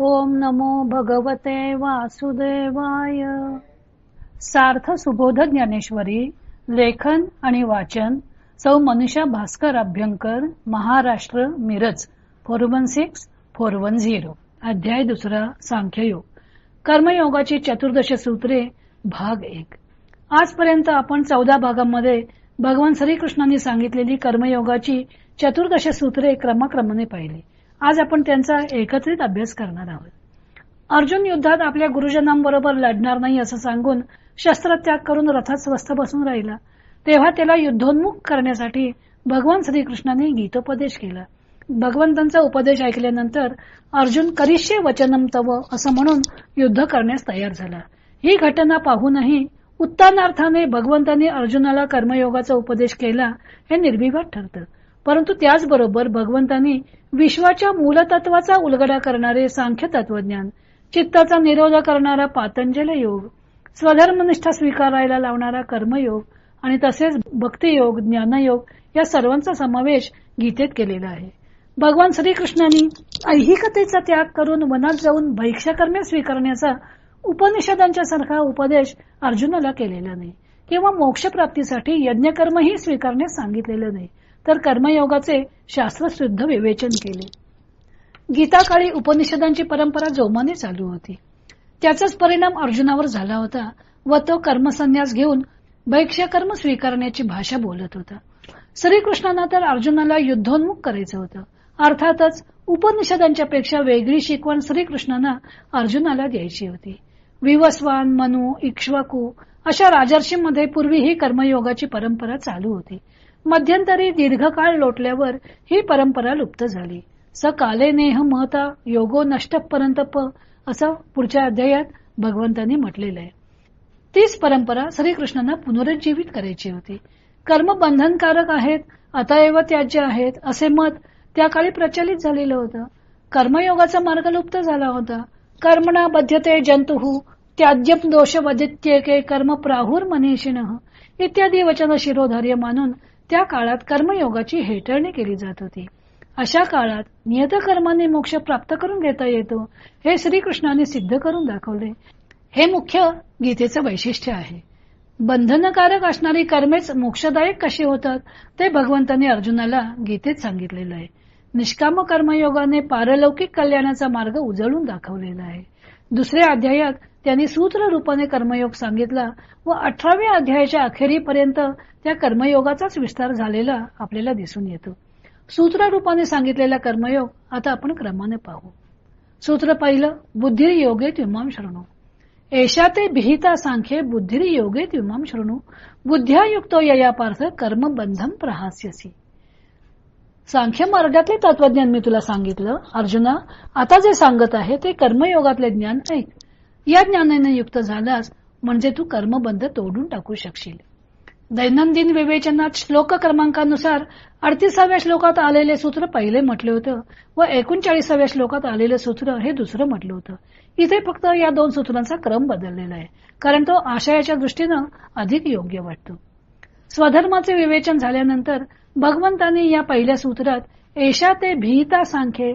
ओम नमो भगवते वासुदेवाय. सार्थ सुबोध ज्ञानेश्वरी लेखन आणि वाचन सौ Manusha Bhaskar Abhyankar Maharashtra Miraj four one six four one zero. अध्याय दुसरा सांख्ययोग. कर्मयोगाची चतुर्दश सूत्रे भाग एक. आजपर्यंत आपण चौदा भागांमध्ये भगवान श्रीकृष्णांनी सांगितलेली कर्मयोगाची चतुर्दश सूत्रे क्रमाक्रमाने पाहिली. आज आपण त्यांचा एकत्रित अभ्यास करणार आहोत. अर्जुन युद्धात आपल्या गुरुजनांबरोबर लढणार नाही असं सांगून शस्त्रत्याग करून रथात स्वस्थ बसून राहिला. तेव्हा त्याला युद्धोन्मुख करण्यासाठी भगवान श्रीकृष्णाने गीतोपदेश केला. भगवंतांचा उपदेश ऐकल्यानंतर अर्जुन करिष्य वचनम तव असं म्हणून युद्ध करण्यास तयार झाला. ही घटना पाहूनही उत्तानार्थाने भगवंतांनी अर्जुनाला कर्मयोगाचा उपदेश केला हे निर्विवाद ठरतं. परंतु त्याचबरोबर भगवंतांनी विश्वाच्या मूलतत्वाचा उलगडा करणारे सांख्य तत्वज्ञान चित्ताचा निरोध करणारा पातंजल योग स्वधर्मनिष्ठा स्वीकारायला लावणारा कर्मयोग आणि तसेच भक्तियोग ज्ञानयोग या सर्वांचा समावेश गीतेत केलेला आहे. भगवान श्रीकृष्णांनी ऐहिकतेचा त्याग करून वनात जाऊन भैक्षकर्मे स्वीकारण्याचा उपनिषदांच्या सारखा उपदेश अर्जुनाला केलेला नाही. किंवा मोक्षप्राप्तीसाठी यज्ञकर्मही स्वीकारण्यास सांगितलेलं नाही. तर कर्मयोगाचे शास्त्रशुद्ध विवेचन केले. गीताकाळी उपनिषदांची परंपरा जोमाने चालू होती. त्याचाच परिणाम अर्जुनावर झाला होता व तो कर्मसन्यास घेऊन भैक्षकर्म स्वीकारण्याची भाषा बोलत होता. श्रीकृष्णांना तर अर्जुनाला युद्धोन्मुख करायचं होतं. अर्थातच उपनिषदांच्या पेक्षा वेगळी शिकवण श्रीकृष्णांना अर्जुनाला द्यायची होती. विवस्वान मनु इक्ष्वाकू अशा राजर्षीमध्ये पूर्वी ही कर्मयोगाची परंपरा चालू होती. मध्यंतरी दीर्घकाळ लोटल्यावर ही परंपरा लुप्त झाली. स काले नेह महता योगो नष्टपर्यंत प असं पुढच्या अध्यायात भगवंतांनी म्हटलेलं आहे. तीच परंपरा श्रीकृष्णांना पुनरुज्जीवित करायची होती. कर्म बंधनकारक आहेत अतएव त्याज्य आहेत असे मत त्या काळी प्रचलित झालेलं होतं. कर्मयोगाचा मार्ग लुप्त झाला होता. कर्मणा बध्यते जंतु त्याज्यप दोष वदित्येके कर्म प्राहुर मनीषिण इत्यादी वचन शिरोधार्य मानून त्या काळात कर्मयोगाची हेटळणी केली जात होती. अशा काळात नियत कर्माने मोक्ष प्राप्त करून घेता येतो हे श्रीकृष्णाने सिद्ध करून दाखवले. हे मुख्य गीतेचं वैशिष्ट्य आहे. बंधनकारक असणारी कर्मेच मोक्षदायक कशी होतात ते भगवंतांनी अर्जुनाला गीतेत सांगितलेलं आहे. निष्काम कर्मयोगाने पारलौकिक कल्याणाचा मार्ग उजळून दाखवलेला आहे. दुसऱ्या अध्यायात त्यांनी सूत्र रूपाने कर्मयोग सांगितला व अठराव्या अध्यायाच्या अखेरीपर्यंत त्या कर्मयोगाचाच विस्तार झालेला आपल्याला दिसून येतो. सूत्र रूपाने सांगितलेला कर्मयोग आता आपण क्रमाने पाहू. सूत्र पाहिलं बुद्धिर योगे त्विमाम शरणू. एषा ते विहिता सांख्ये बुद्धिर योगे त्विमाम शरणू. बुद्ध्या युक्तो यया पार्थ कर्म बंधम प्रहास्यसी. सांख्य मार्गातले तत्वज्ञान मी तुला सांगितलं. अर्जुना आता जे सांगत आहे ते कर्मयोगातले ज्ञान ऐक. या ज्ञानाने युक्त झालास म्हणजे तू कर्मबंध तोडून टाकू शकशील. दैनंदिन विवेचनात श्लोक क्रमांकानुसार अडतीसाव्या श्लोकात आलेले सूत्र पहिले म्हटले होतं व एकोणचाळीसाव्या श्लोकात आलेलं सूत्र हे दुसरं म्हटलं होतं. इथे फक्त या दोन सूत्रांचा क्रम बदललेला आहे कारण तो आशयाच्या दृष्टीनं अधिक योग्य वाटतो. स्वधर्माचे विवेचन झाल्यानंतर भगवंतांनी या पहिल्या सूत्रात एशा ते भीता सांख्ये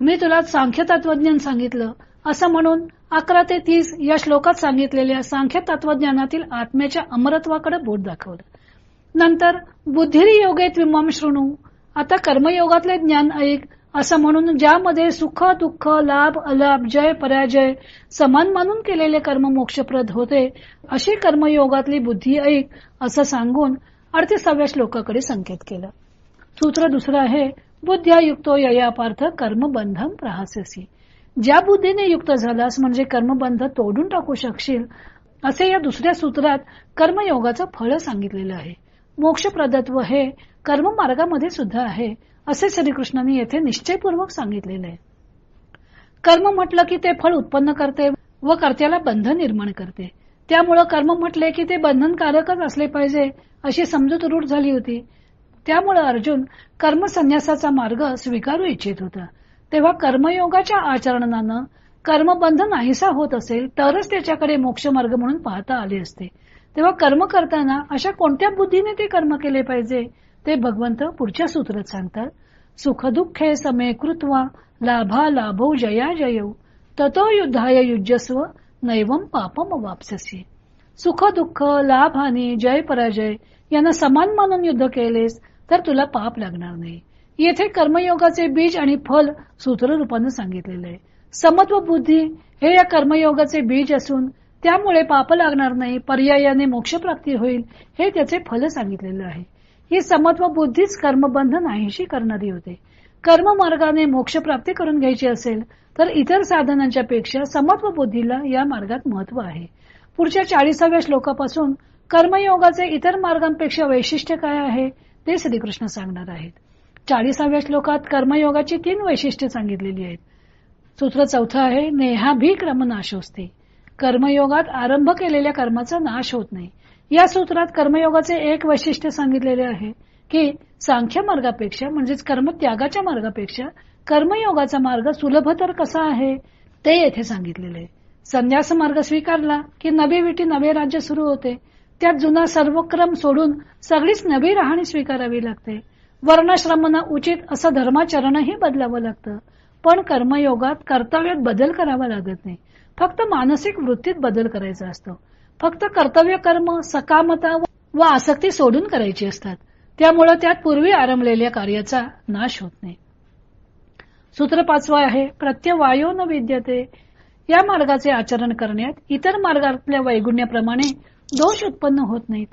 मी तुला सांख्य तत्वज्ञान सांगितलं असं म्हणून अकरा ते तीस या श्लोकात सांगितलेल्या सांख्य तत्वज्ञानातील आत्म्याच्या अमरत्वाकडे बोट दाखवलं. नंतर बुद्धिरी योगे त्विमाम शृणू आता कर्मयोगातले ज्ञान ऐक असं म्हणून ज्यामध्ये सुख दुःख लाभ अलाभ जय पराजय समान मानून केलेले कर्म मोक्षप्रद होते अशी कर्मयोगातली बुद्धी ऐक असं सांगून अडतीसाव्या श्लोकाकडे संकेत केलं. सूत्र दुसरं आहे बुद्ध्या युक्तो यया पार्थ कर्मबंधम प्रहाससी ज्या बुद्धीने युक्त झालास म्हणजे कर्मबंध तोडून टाकू शकशील असे या दुसऱ्या सूत्रात कर्मयोगाचं फळ सांगितलेलं आहे. मोक्ष प्रदत्व हे कर्ममार्गामध्ये सुद्धा आहे असे श्रीकृष्णाने येथे निश्चयपूर्वक सांगितलेले आहे. कर्म म्हटलं की ते फळ उत्पन्न करते व कर्त्याला बंध निर्माण करते. त्यामुळं कर्म म्हटले की ते बंधनकारकच असले पाहिजे अशी समजूत रूढ झाली होती. त्यामुळे अर्जुन कर्मसन्यासाचा मार्ग स्वीकारू इच्छित होता. तेव्हा कर्मयोगाच्या आचरणानं कर्मबंध नाहीसा होत असेल तरच त्याच्याकडे मोक्षमार्ग म्हणून पाहता आले असते. तेव्हा कर्म करताना अशा कोणत्या बुद्धीने ते कर्म केले पाहिजे? ते भगवंत पुढच्या सूत्रात सांगतात. सुखदुःखे समे कृत्वा लाभा लाभो जया जयौ. ततो युद्धाय युजस्व नैवम पापम वापससी सुख दुःख लाभ हानी जय पराजय यांना समान मानून युद्ध केलेस तर तुला पाप लागणार नाही. येथे कर्मयोगाचे बीज आणि फल सूत्र रूपाने सांगितलेले आहे. समत्व बुद्धी हे या कर्मयोगाचे बीज असून त्यामुळे पाप लागणार नाही पर्यायाने मोक्ष प्राप्ती होईल हे त्याचे फल सांगितलेले आहे. ही समत्व बुद्धीच कर्मबंध नाहीशी करणारी होते. कर्म मार्गाने मोक्ष प्राप्ती करून घ्यायची असेल तर इतर साधनांच्या पेक्षा समत्व बुद्धीला या मार्गात महत्त्व आहे. पुढच्या चाळीसाव्या श्लोकापासून कर्मयोगाचे इतर मार्गांपेक्षा वैशिष्ट्य काय आहे ते श्रीकृष्ण सांगणार आहेत. चाळीसाव्या श्लोकात कर्मयोगाची तीन वैशिष्ट्ये सांगितलेली आहेत. सूत्र चौथं आहे नेहाभी क्रम नाशोस्ते कर्मयोगात आरंभ केलेल्या कर्माचा नाश होत नाही. या सूत्रात कर्मयोगाचे एक वैशिष्ट्य सांगितलेले आहे की सांख्य मार्गापेक्षा म्हणजेच कर्मत्यागाच्या मार्गापेक्षा कर्मयोगाचा मार्ग सुलभतर कसा आहे ते येथे सांगितलेले आहे. संन्यास मार्ग स्वीकारला की नवी विटी नवे राज्य सुरू होते. त्यात जुना सर्व क्रम सोडून सगळीच नवी राहणी स्वीकारावी लागते. वर्णाश्रमांना उचित असं धर्माचरणही बदलावं लागतं. पण कर्मयोगात कर्तव्यात बदल करावा लागत नाही. फक्त मानसिक वृत्तीत बदल करायचा असतो. फक्त कर्तव्य कर्म सकामता व आसक्ती सोडून करायची असतात. त्यामुळे त्यात पूर्वी आरंभलेल्या कार्याचा नाश होत नाही. सूत्र पाचवा आहे प्रत्यवायो न विद्यते. या मार्गाचे आचरण करण्यात इतर मार्गातल्या वैगुण्याप्रमाणे दोष उत्पन्न होत नाहीत.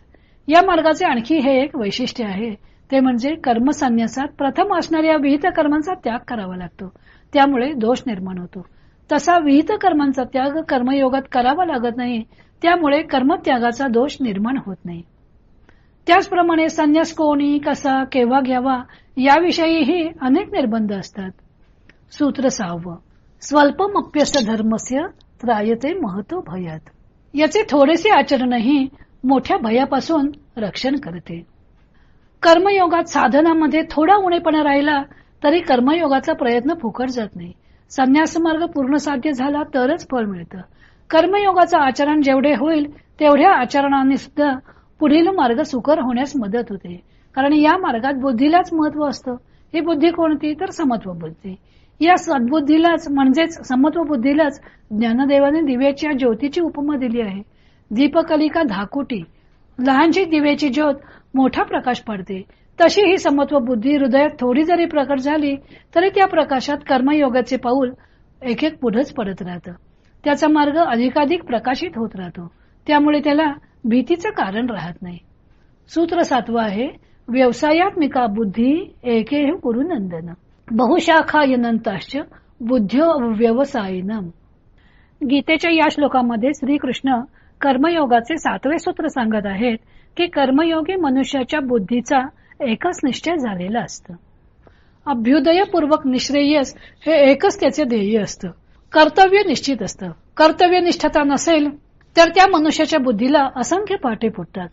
या मार्गाचे आणखी हे एक वैशिष्ट्य आहे. ते म्हणजे कर्मसन्यासात प्रथम असणाऱ्या विहित कर्मांचा त्याग करावा लागतो. त्यामुळे दोष निर्माण होतो. तसा विहित कर्मांचा त्याग कर्मयोगात करावा लागत नाही त्यामुळे कर्मत्यागाचा दोष निर्माण होत नाही. त्याचप्रमाणे संन्यास कोणी कसा केव्हा घ्यावा याविषयीही अनेक निर्बंध असतात. सूत्र सहावं. स्वल्पमप्यस्त धर्मस्य त्रायते महत्त्व भयात. याचे थोडेसे आचरणही मोठ्या भयापासून रक्षण करते. कर्मयोगात साधनामध्ये थोडा उणेपणा राहिला तरी कर्मयोगाचा प्रयत्न फुकट जात नाही. संन्यास मार्ग पूर्ण साध्य झाला तरच फळ मिळतं. कर्मयोगाचं आचरण जेवढे होईल तेवढ्या आचरणाने सुद्धा पुढील मार्ग सुकर होण्यास मदत होते. कारण या मार्गात बुद्धीलाच महत्त्व असतं. ही बुद्धी कोणती? तर समत्व बुद्धी या सद्बुद्धीलाच म्हणजेच समत्व बुद्धीलाच ज्ञानदेवाने दिव्याच्या ज्योतीची उपमा दिली आहे. दीपकलिका धाकुटी. लहानशी दिव्याची ज्योत मोठा प्रकाश पडते. तशी ही समत्व बुद्धी हृदयात थोडी जरी प्रकट झाली तरी त्या प्रकाशात कर्मयोगाचे पाऊल एक एक पुढेच पडत राहतं. त्याचा मार्ग अधिकाधिक प्रकाशित होत राहतो. त्यामुळे त्याला भीतीचं कारण राहत नाही. सूत्र सातवं आहे व्यवसायात्मिका बुद्धी एके कुरु नंदन. बहुशाखायनंताश्च बुद्ध व्यवसायन गीतेच्या या श्लोकामध्ये श्रीकृष्ण कर्मयोगाचे सातवे सूत्र सांगत आहेत की कर्मयोगी मनुष्याच्या बुद्धीचा एकच निश्चय झालेला असतं. अभ्युदयपूर्वक निश्रेयस हे एकच त्याचे ध्येय असतं. कर्तव्य निश्चित असतं. कर्तव्यनिष्ठता नसेल तर त्या मनुष्याच्या बुद्धीला असंख्य पाठे फुटतात.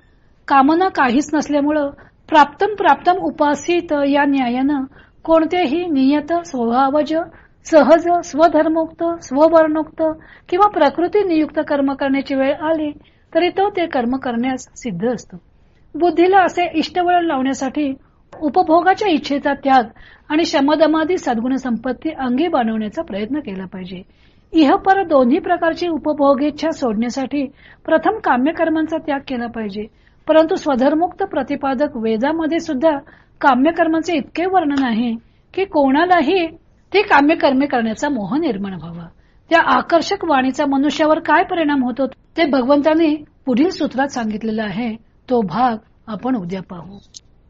कामना काहीच नसल्यामुळं प्राप्तम प्राप्तम उपासित या न्यायानं कोणतेही नियत स्वभावज सहज स्वधर्मोक्त स्ववर्णोक्त किंवा प्रकृती नियुक्त कर्म करण्याची वेळ आली तरी तो ते कर्म करण्यास सिद्ध असतो. बुद्धीला असे इष्टवळण लावण्यासाठी उपभोगाच्या इच्छेचा त्याग आणि शमदमादी सद्गुण संपत्ती अंगी बनवण्याचा प्रयत्न केला पाहिजे. इहपर दोन्ही प्रकारची उपभोगेच्छा सोडण्यासाठी प्रथम काम्यकर्मांचा त्याग केला पाहिजे. परंतु स्वधर्मुक्त प्रतिपादक वेदामध्ये सुद्धा काम्यकर्मांचे इतके वर्णन आहे की कोणालाही ते काम्यकर्मे करण्याचा मोह निर्माण व्हावा. त्या आकर्षक वाणीचा मनुष्यावर काय परिणाम होतो? ते भगवंताने पुढील सूत्रात सांगितलेलं आहे तो भाग आपण उद्या पाहू.